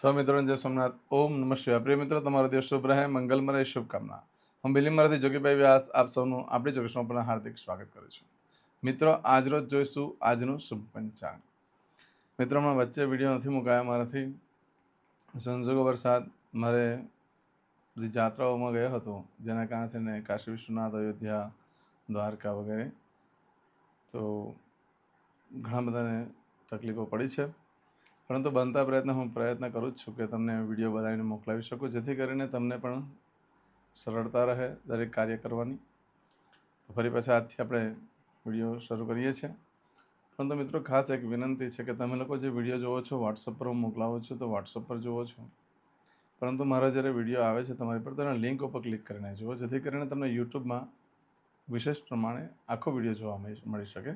સ્વમિત્રોને જય સોમનાથ. ઓમ નમઃ શિવાય. પ્રિય મિત્રો, તમારો દિવસ શુભ રહે. મંગલમય રહે. શુભકામના. હું બિલીમરાથી જોગીભાઈ વ્યાસ. આપ સૌનું આપણી ચોકસમાં પણ હાર્દિક સ્વાગત કરું છું. મિત્રો, આજરોજ જોઈશું આજનું શુભ પંચાંગ. મિત્રો, હમણાં વચ્ચે વીડિયો નથી મુકાયા મારાથી. સંજોગો વરસાદ મારે બધી જાત્રાઓમાં ગયો હતો. જેના કારણે થઈને કાશી વિશ્વનાથ, અયોધ્યા, દ્વારકા વગેરે. તો ઘણા બધાને તકલીફો પડી છે. પરંતુ બનતા પ્રયત્ન હું પ્રયત્ન કરું જ છું કે તમને વીડિયો બનાવીને મોકલાવી શકું, જેથી કરીને તમને પણ સરળતા રહે દરેક કાર્ય કરવાની. તો ફરી પાછા આજથી આપણે વીડિયો શરૂ કરીએ છીએ. પરંતુ મિત્રો, ખાસ એક વિનંતી છે કે તમે લોકો જે વીડિયો જોવો છો વોટ્સઅપ પર હું મોકલાવું છું, તો વોટ્સઅપ પર જુઓ છો. પરંતુ મારા જ્યારે વીડિયો આવે છે, તમારી પર તમે લિંક ઉપર ક્લિક કરીને જુઓ, જેથી કરીને તમને યુટ્યુબમાં વિશેષ પ્રમાણે આખો વીડિયો જોવા મળી શકે.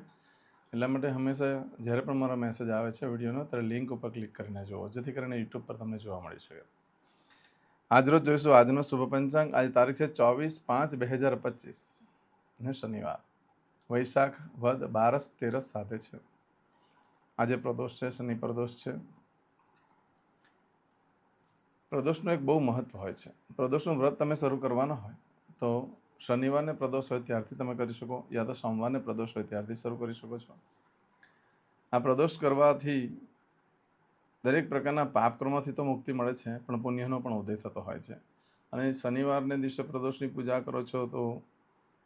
એટલા માટે હંમેશા જ્યારે પણ મારો મેસેજ આવે છે વિડીયોનો, ત્યારે લિંક ઉપર ક્લિક કરીને જુઓ, જેથી કરીને યુટ્યુબ પર તમને જોવા મળી શકે. આજરોજ જોઈશું આજનો શુભ પંચાંગ. આજ તારીખ છે ચોવીસ પાંચ બે હજાર પચીસ. ને શનિવાર. વૈશાખ વદ બારસ તેરસ સાથે છે. આજે પ્રદોષ છે, શનિ પ્રદોષ છે. પ્રદોષનું એક બહુ મહત્વ હોય છે. પ્રદોષનું વ્રત તમે શરૂ કરવાના હોય, તો શનિવારને પ્રદોષ હોય ત્યારથી તમે કરી શકો યા તો સોમવારને પ્રદોષ હોય ત્યારથી શરૂ કરી શકો છો. આ પ્રદોષ કરવાથી દરેક પ્રકારના પાપ કર્મથી તો મુક્તિ મળે છે, પણ પુણ્યનો પણ ઉદય થતો હોય છે. અને શનિવારને દિવસે પ્રદોષની પૂજા કરો છો તો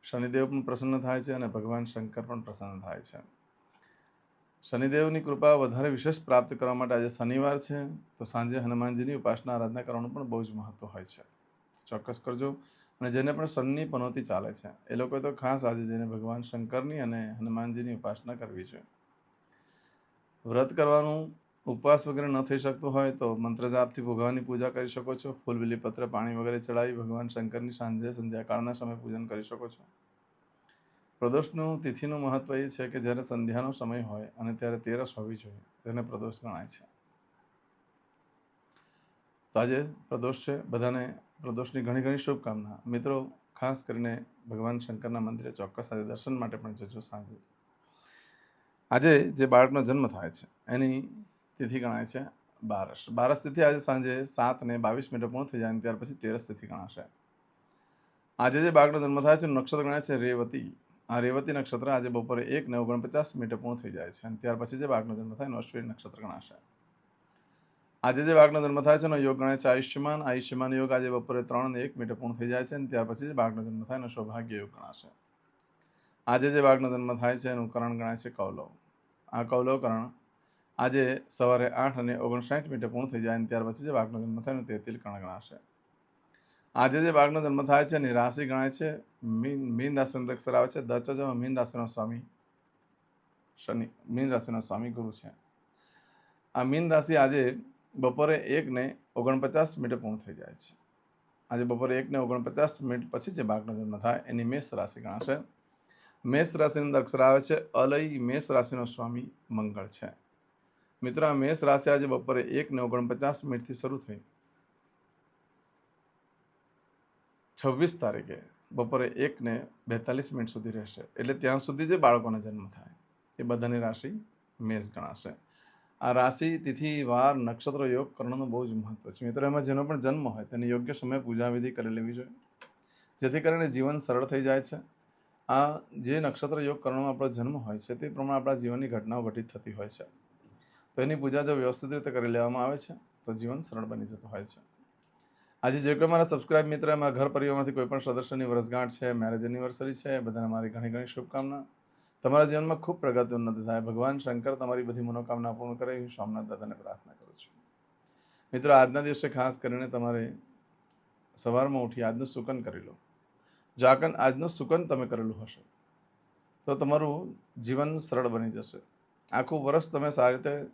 શનિદેવ પણ પ્રસન્ન થાય છે અને ભગવાન શંકર પણ પ્રસન્ન થાય છે. શનિદેવની કૃપા વધારે વિશેષ પ્રાપ્ત કરવા માટે આજે શનિવાર છે, તો સાંજે હનુમાનજીની ઉપાસના, આરાધના કરવાનું પણ બહુ જ મહત્વ હોય છે. ચોક્કસ કરજો. અને જેને પણ શનિની પનોતી ચાલે છે, એ લોકોએ તો ખાસ આજે જઈને ભગવાન શંકરની અને હનુમાનજીની ઉપાસના કરવી છે. વ્રત કરવાનું ઉપવાસ વગેરે ન થઈ શકતું હોય તો મંત્ર જાપથી ભગવાનની પૂજા કરી શકો છો. ફૂલ બિલીપત્ર પાણી વગેરે ચડાવી ભગવાન શંકરની સાંજે સંધ્યાકાળના સમયે પૂજન કરી શકો છો. પ્રદોષનું તિથિનું મહત્વ એ છે કે જ્યારે સંધ્યાનો સમય હોય અને ત્યારે તેરસ હોવી જોઈએ, તેને પ્રદોષ ગણાય છે. તો આજે પ્રદોષ છે, બધાને પ્રદોષની ઘણી ઘણી શુભકામના. મિત્રો, ખાસ કરીને ભગવાન શંકરના મંદિરે ચોક્કસ આજે દર્શન માટે પણ જજો સાંજે. આજે જે બાળકનો જન્મ થાય છે, એની તિથિ ગણાય છે બારસ. બારસ તિથિ આજે સાંજે સાત ને બાવીસ મિનિટે પૂર્ણ થઈ જાય ત્યાર પછી તેરસ તિથિ ગણાશે. આજે જે બાળકનો જન્મ થાય છે, નક્ષત્ર ગણાય છે રેવતી. આ રેવતી નક્ષત્ર આજે બપોરે એક ને ઓગણપચાસ મિનિટે પૂર્ણ થઈ જાય છે અને ત્યાર પછી જે બાળકનો જન્મ થાય, એનો અશ્વિની નક્ષત્ર ગણાશે. આજે જે બાળકનો જન્મ થાય છે એનો યોગ ગણાય છે આયુષ્યમાન. આયુષ્યમાન યોગ આજે બપોરે ત્રણ અને એક મિનિટે પૂર્ણ થઈ જાય છે અને ત્યાર પછી જે બાળકનો જન્મ થાય એનો સૌભાગ્ય યોગ ગણાશે. આજે જે બાળકનો જન્મ થાય છે એનું કરણ ગણાય છે કૌલવ. આ કૌલવ કરણ આજે સવારે આઠ અને ઓગણસાઠ મિનિટે પૂર્ણ થઈ જાય અને ત્યાર પછી જે બાળકનો જન્મ થાય એનું તેતિલ કરણ ગણાશે. આજે જે બાળકનો જન્મ થાય છે એની રાશિ ગણાય છે. મીન મીન રાશિ અક્ષર આવે છે. દચ મીન રાશિનો સ્વામી શનિ, મીન રાશિનો સ્વામી ગુરુ છે. આ મીન રાશિ આજે બપોરે એકને ઓગણપચાસ મિનિટે પૂર્ણ થઈ જાય છે. આજે બપોરે એકને ઓગણપચાસ મિનિટ પછી જે બાળકનો જન્મ થાય એની મેષ રાશિ ગણાશે. મેષ રાશિની અંદર અક્ષર આવે છે, અલય મેષ રાશિનો સ્વામી મંગળ છે. મિત્રો, આ મેષ રાશિ આજે બપોરે એક ને ઓગણપચાસ મિનિટથી શરૂ થઈ. છવ્વીસ તારીખે બપોરે એકને બેતાલીસ મિનિટ સુધી રહેશે. એટલે ત્યાં સુધી જે બાળકોનો જન્મ થાય એ બધાની રાશિ મેષ ગણાશે. આ રાશિ, તિથિ, વાર, નક્ષત્ર યોગ કરવાનું બહુ જ મહત્વ છે. મિત્રો, એમાં જેનો પણ જન્મ હોય તેની યોગ્ય સમયે પૂજા વિધિ કરી લેવી જોઈએ. જેથી કરીને જીવન સરળ થઈ જાય છે. આ જે નક્ષત્ર યોગ કરવાનો આપણો જન્મ હોય છે તે પ્રમાણે આપણા જીવનની ઘટનાઓ ઘટિત થતી હોય છે. તો એની પૂજા જો વ્યવસ્થિત રીતે કરી લેવામાં આવે છે, તો જીવન સરળ બની જતું હોય છે. આજે જે કોઈ મારા સબસ્ક્રાઇબ મિત્ર, એમાં ઘર પરિવારમાંથી કોઈ પણ સદસ્યની વર્ષગાંઠ છે, મેરેજ એનિવર્સરી છે, બધાને મારી ઘણી ઘણી શુભકામના. તમારા જીવનમાં ખૂબ પ્રગતિ ઉન્નતિ થાય. ભગવાન શંકર તમારી બધી મનોકામના પૂર્ણ કરે એવી સોમનાથ દાદાને પ્રાર્થના કરું છું. મિત્રો, આજના દિવસે ખાસ કરીને તમારે સવારમાં ઉઠી આજનું સુકન કરી લો. જો આકન આજનું સુકન તમે કરેલું હશે. તો તમારું જીવન સરળ બની જશે. આખું વર્ષ તમે સારી રીતે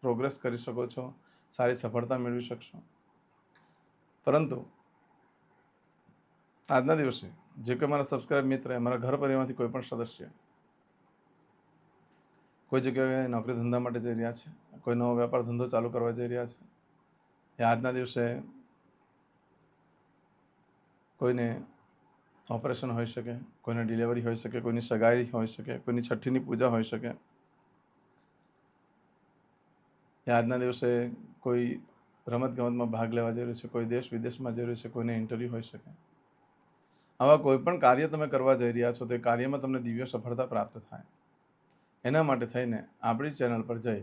પ્રોગ્રેસ કરી શકો છો, સારી સફળતા મેળવી શકશો. પરંતુ આજના દિવસે જે કોઈ મારા સબસ્ક્રાઇબ મિત્ર, મારા ઘર પરિવારમાંથી કોઈ પણ સદસ્ય કોઈ જગ્યાએ નોકરી ધંધા માટે જઈ રહ્યા છે કોઈ નવો વેપાર ધંધો ચાલુ કરવા જઈ રહ્યા છે, એ આજના દિવસે કોઈને ઓપરેશન હોઈ શકે, કોઈને ડિલિવરી હોઈ શકે, કોઈની સગાઈ હોઈ શકે, કોઈની છઠ્ઠીની પૂજા હોઈ શકે, એ આજના દિવસે કોઈ રમતગમતમાં ભાગ લેવા જઈ રહ્યું છે, કોઈ દેશ વિદેશમાં જઈ રહ્યું છે, કોઈને ઇન્ટરવ્યૂ હોઈ શકે. આવા કોઈ પણ કાર્ય તમે કરવા જઈ રહ્યા છો, તે કાર્યમાં તમને દિવ્ય સફળતા પ્રાપ્ત થાય. એના માટે થઈને આપણી ચેનલ પર જઈ,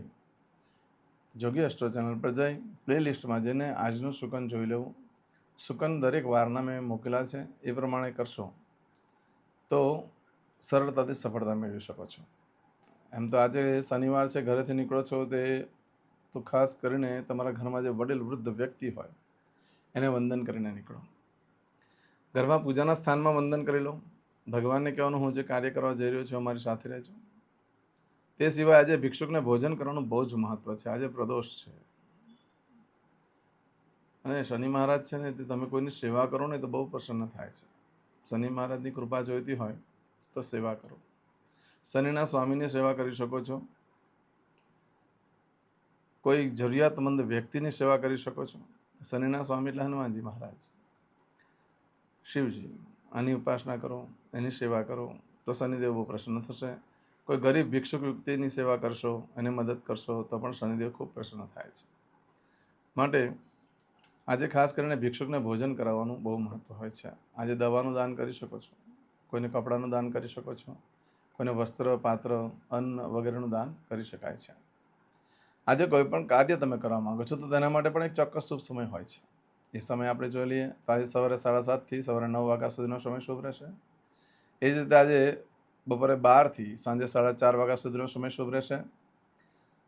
જોગી અસ્ટ્રો ચેનલ પર જઈ પ્લે લિસ્ટમાં જઈને આજનું સુકન જોઈ લેવું. સુકન દરેક વારના મેં મૂકેલા છે, એ પ્રમાણે કરશો તો સરળતાથી સફળતા મેળવી શકો છો. એમ તો આજે શનિવાર છે, ઘરેથી નીકળો છો તે, તો ખાસ કરીને તમારા ઘરમાં જે વડીલ વૃદ્ધ વ્યક્તિ હોય, એને વંદન કરીને નીકળો. ઘરમાં પૂજાના સ્થાનમાં વંદન કરી લો. ભગવાનને કહેવાનું, હું જે કાર્ય કરવા જઈ રહ્યો છું, અમારી સાથે રહેજો. તે સિવાય આજે ભિક્ષુકને ભોજન કરવાનું બહુ જ મહત્વ છે. આજે પ્રદોષ છે. અને શનિ મહારાજ છે ને, તે તમે કોઈની સેવા કરો ને, તો બહુ પ્રસન્ન થાય છે. શનિ મહારાજની કૃપા જોઈતી હોય, તો સેવા કરો. શનિના સ્વામીની સેવા કરી શકો છો. કોઈ જરૂરિયાતમંદ વ્યક્તિની સેવા કરી શકો છો. શનિના સ્વામી એટલે હનુમાનજી મહારાજ. શિવજી, આની ઉપાસના કરો, એની સેવા કરો, તો શનિદેવ બહુ પ્રસન્ન થશે. કોઈ ગરીબ ભિક્ષુક વ્યક્તિની સેવા કરશો, એને મદદ કરશો, તો પણ શનિદેવ ખૂબ પ્રસન્ન થાય છે. માટે આજે ખાસ કરીને ભિક્ષુકને ભોજન કરાવવાનું બહુ મહત્ત્વ હોય છે. આજે દવાનું દાન કરી શકો છો, કોઈને કપડાનું દાન કરી શકો છો, કોઈને વસ્ત્ર, પાત્ર, અન્ન વગેરેનું દાન કરી શકાય છે. આજે કોઈ પણ કાર્ય તમે કરવા માંગો છો, તો તેના માટે પણ એક ચોક્કસ શુભ સમય હોય છે. એ સમય આપણે જોઈ લઈએ, તો આજે સવારે સાડા સાતથી સવારે નવ વાગ્યા સુધીનો સમય શુભ રહેશે. એ જ રીતે આજે બપોરે બારથી સાંજે સાડા ચાર વાગ્યા સુધીનો સમય શુભ રહેશે.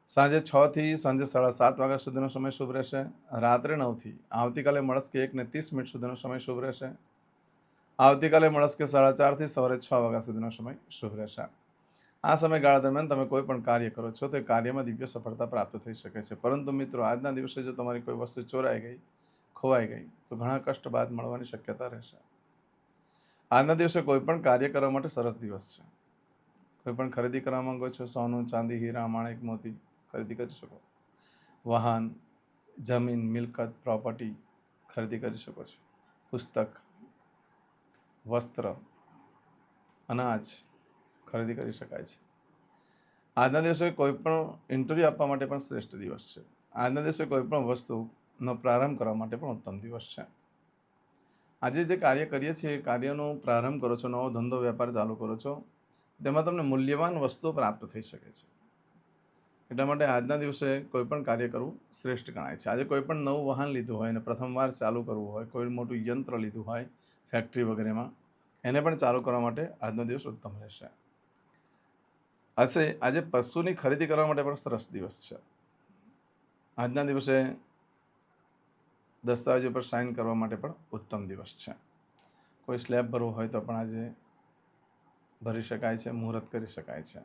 સાંજે છથી સાંજે સાડા સાત વાગ્યા સુધીનો સમય શુભ રહેશે. રાત્રે નવથી આવતીકાલે મળસ્કે એકને ત્રીસ મિનિટ સુધીનો સમય શુભ રહેશે. આવતીકાલે મળસ્કે સાડા ચારથી સવારે છ વાગ્યા સુધીનો સમય શુભ રહેશે. આ સમયગાળા દરમિયાન તમે કોઈ પણ કાર્ય કરો છો તો કાર્યમાં દિવ્ય સફળતા પ્રાપ્ત થઈ શકે છે. પરંતુ મિત્રો, આજના દિવસે જો તમારી કોઈ વસ્તુ ચોરાઈ ગઈ, ખોવાઈ ગઈ, તો ઘણા કષ્ટ બાદ મળવાની શક્યતા રહેશે. આજના દિવસે કોઈ પણ કાર્ય કરવા માટે સરસ દિવસ છે. કોઈ પણ ખરીદી કરવા માંગો છો, સોનું, ચાંદી, હીરા, માણેક, મોતી, ખરીદી કરી શકો. વાહન, જમીન, મિલકત, પ્રોપર્ટી ખરીદી કરી શકો છો. પુસ્તક, વસ્ત્ર, અનાજ ખરીદી કરી શકાય છે. આજના દિવસે કોઈ પણ ઇન્ટરવ્યૂ આપવા માટે પણ શ્રેષ્ઠ દિવસ છે. આજના દિવસે કોઈ પણ વસ્તુનો પ્રારંભ કરવા માટે પણ ઉત્તમ દિવસ છે. આજે જે કાર્ય કરીએ છીએ કાર્યનો પ્રારંભ કરો છો, નવો ધંધો, વેપાર ચાલુ કરો છો, તેમાં તમને મૂલ્યવાન વસ્તુઓ પ્રાપ્ત થઈ શકે છે. એટલા માટે આજના દિવસે કોઈપણ કાર્ય કરવું શ્રેષ્ઠ ગણાય છે. આજે કોઈ પણ નવું વાહન લીધું હોય અને પ્રથમવાર ચાલુ કરવું હોય, કોઈ મોટું યંત્ર લીધું હોય ફેક્ટરી વગેરેમાં, એને પણ ચાલુ કરવા માટે આજનો દિવસ ઉત્તમ રહેશે. હશે આજે પશુની ખરીદી કરવા માટે પણ સરસ દિવસ છે. આજના દિવસે દસ્તાવેજો પર સાઇન કરવા માટે પણ ઉત્તમ દિવસ છે. કોઈ સ્લેબ ભરવું હોય તો પણ આજે ભરી શકાય છે, મુહૂર્ત કરી શકાય છે.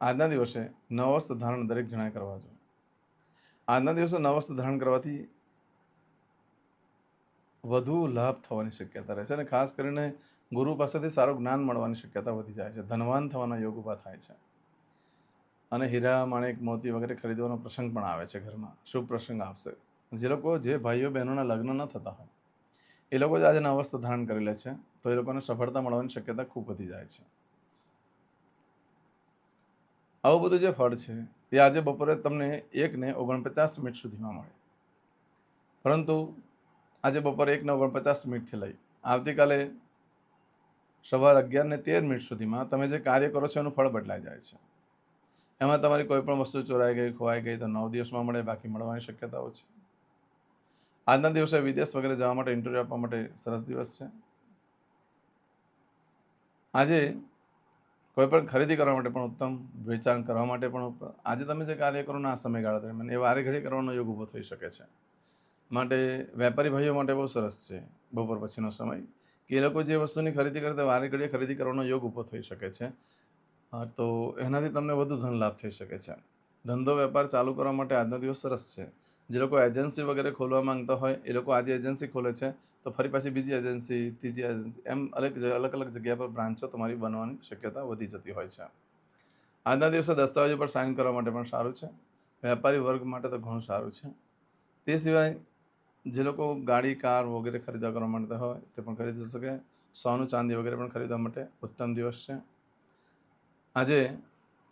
આજના દિવસે નવસ્ત ધારણ દરેક જણાએ કરવા જોઈએ. આજના દિવસે નવસ્ત ધારણ કરવાથી વધુ લાભ થવાની શક્યતા રહે છે અને ખાસ કરીને ગુરુ પાસેથી સારું જ્ઞાન મળવાની શક્યતા વધી જાય છે. ધનવાન થવાના યોગ ઊભા થાય છે. અને હીરા, માણેક, મોતી વગેરે ખરીદવાનો પ્રસંગ પણ આવે છે ઘરમાં. શુભ પ્રસંગ આવશે. જે લોકો, જે ભાઈઓ, બહેનોના લગ્ન ન થતા હોય, એ લોકો જ આજે અવસ્થા ધારણ કરી લે છે, તો એ લોકોને સફળતા મળવાની શક્યતા ખૂબ વધી જાય છે. આવું બધું જે ફળ છે, એ આજે બપોરે તમને એકને ઓગણપચાસ મિનિટ સુધીમાં મળે. પરંતુ આજે બપોરે એકને ઓગણપચાસ મિનિટથી લઈ, આવતીકાલે સવાર અગિયાર ને તેર મિનિટ સુધીમાં તમે જે કાર્ય કરો છો એનું ફળ બદલાઈ જાય છે. એમાં તમારી કોઈ પણ વસ્તુ ચોરાઈ ગઈ, ખોવાઈ ગઈ, તો નવ દિવસમાં મળે, બાકી મળવાની શક્યતાઓ છે. આજના દિવસે વિદેશ વગેરે જવા માટે ઇન્ટરવ્યૂ આપવા માટે સરસ દિવસ છે. આજે કોઈ પણ ખરીદી કરવા માટે પણ ઉત્તમ, વેચાણ કરવા માટે પણ ઉત્તમ. આજે તમે જે કાર્ય કરો ને આ સમયગાળા દરમિયાન, એ વારે ઘડી કરવાનો યોગ ઊભો થઈ શકે છે. માટે વેપારી ભાઈઓ માટે બહુ સરસ છે બપોર પછીનો સમય. કે એ લોકો જે વસ્તુની ખરીદી કરે તો વારે ઘડીએ ખરીદી કરવાનો યોગ ઊભો થઈ શકે છે. તો એનાથી તમને વધુ ધન લાભ થઈ શકે છે. ધંધો વેપાર ચાલુ કરવા માટે આજનો દિવસ સરસ છે. જે લોકો એજન્સી વગેરે ખોલવા માંગતા હોય, એ લોકો આજે એજન્સી ખોલે છે, તો ફરી પાછી બીજી એજન્સી ત્રીજી એજન્સી એમ અલગ અલગ અલગ જગ્યા પર બ્રાન્ચો તમારી બનવાની શક્યતા વધી જતી હોય છે. આજના દિવસે દસ્તાવેજો પર સાઇન કરવા માટે પણ સારું છે. વેપારી વર્ગ માટે તો ઘણું સારું છે. તે સિવાય જે લોકો ગાડી, કાર વગેરે ખરીદવા કરવા માંગતા હોય, તે પણ ખરીદી શકે. સોનું ચાંદી વગેરે પણ ખરીદવા માટે ઉત્તમ દિવસ છે. આજે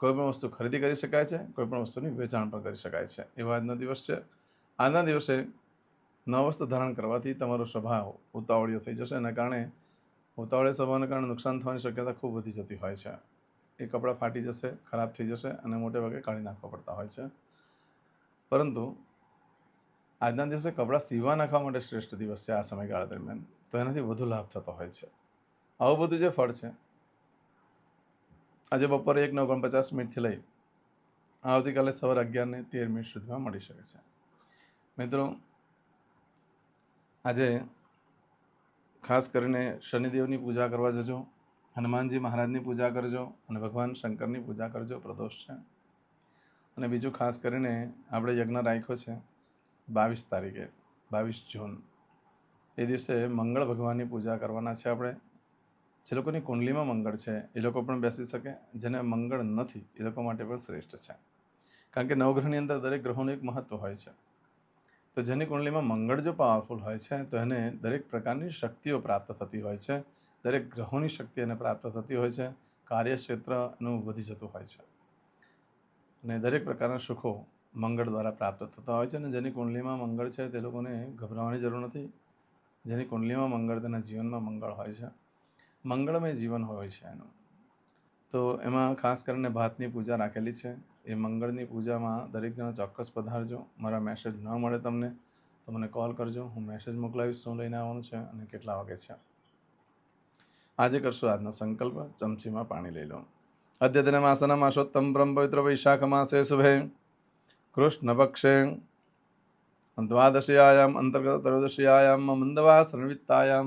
કોઈપણ વસ્તુ ખરીદી કરી શકાય છે, કોઈપણ વસ્તુની વેચાણ પણ કરી શકાય છે. એવો આજનો દિવસ છે. આજના દિવસે નવસ્ત્ર વસ્ત્ર ધારણ કરવાથી તમારો સ્વભાવ ઉતાવળિયો થઈ જશે એના કારણે ઉતાવળે સ્વભાવને કારણે નુકસાન થવાની શક્યતા ખૂબ વધી જતી હોય છે. એ કપડાં ફાટી જશે, ખરાબ થઈ જશે અને મોટે ભાગે કાઢી નાખવા પડતા હોય છે. પરંતુ આજના દિવસે કપડાં સીવા નાખવા માટે શ્રેષ્ઠ દિવસ છે આ સમયગાળા દરમિયાન. તો એનાથી વધુ લાભ થતો હોય છે. આવું બધું જે ફળ છે આજે બપોરે એક ઓગણપચાસ પચાસ મિનિટથી લઈ આવતીકાલે સવારે અગિયારને તેર મિનિટ સુધીમાં મળી શકે છે. મિત્રો, આજે ખાસ કરીને શનિદેવની પૂજા કરવા જજો, હનુમાનજી મહારાજની પૂજા કરજો અને ભગવાન શંકરની પૂજા કરજો, પ્રદોષ છે. અને બીજું ખાસ કરીને આપણે યજ્ઞ રાખ્યો છે બાવીસ તારીખે, બાવીસ જૂન. એ દિવસે મંગળ ભગવાનની પૂજા કરવાના છે આપણે. જે લોકોની કુંડલીમાં મંગળ છે, એ લોકો પણ બેસી શકે, જેને મંગળ નથી, એ લોકો માટે પણ શ્રેષ્ઠ છે. કારણ કે નવગ્રહની અંદર દરેક ગ્રહોનું એક મહત્વ હોય છે. તો જેની કુંડલીમાં મંગળ જો પાવરફુલ હોય છે, તો એને દરેક પ્રકારની શક્તિઓ પ્રાપ્ત થતી હોય છે. દરેક ગ્રહોની શક્તિ એને પ્રાપ્ત થતી હોય છે, કાર્યક્ષેત્રનું વધી જતું હોય છે. અને દરેક પ્રકારના સુખો મંગળ દ્વારા પ્રાપ્ત થતા હોય છે અને જેની કુંડલીમાં મંગળ છે, તે લોકોને ગભરાવાની જરૂર નથી. જેની કુંડલીમાં મંગળ તેના જીવનમાં મંગળ હોય છે. મંગળમય જીવન હોય છે એનું. તો એમાં ખાસ કરીને ભાતની પૂજા રાખેલી છે. એ મંગળની પૂજામાં દરેક જણા ચોક્કસ પધારજો. મારા મેસેજ ન મળે તમને, તો મને કોલ કરજો. હું મેસેજ મોકલાવીશ શું લઈને આવવાનું છે અને કેટલા વાગે છે. આજે કરશું આજનો સંકલ્પ. ચમચીમાં પાણી લઈ લો. અદ્યતન માસના માસોત્તમ બ્રહ્મ પવિત્ર વૈશાખ માસે શુભે. કૃષ્ણ પક્ષે. દ્વાદશીયાયામ અંતર્ગત ત્રયોદશીયાયામ મંદવાસન વિત્તાયામ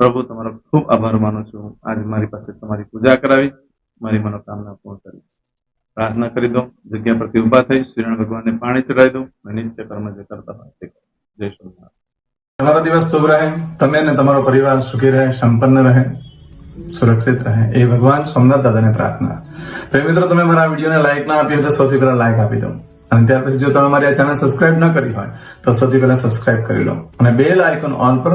પ્રભુ, તમારો ખૂબ આભાર માનું છું. આજે મારી પાસે તમારી પૂજા કરાવી, મારી મનોકામના પૂર્ણ કરી. પ્રાર્થના કરી દો જગ્યા પરથી ઊભા થઈ શ્રીરણ ભગવાનને પાણી ચડાવી દો અને નિત્ય કર્મ જે કરતા હોય તે જય શ્રી તમારો દિવસ શુભ રહે. તમે અને તમારો પરિવાર સુખી રહે, સંપન્ન રહે, સુરક્ષિત રહે. એ ભગવાન સોમનાથ દાદાને પ્રાર્થના. તો મિત્રો, તમે મારા વિડીયોને લાઈક ના આપી હોય તો સૌથી પહેલા લાઈક આપી દો. અને ત્યાર પછી જો તમે મારી આ ચેનલ સબસ્ક્રાઇબ ન કરી હોય, તો સૌથી પહેલા સબસ્ક્રાઇબ કરી લો. અને બેલ આઇકોન ઓન પર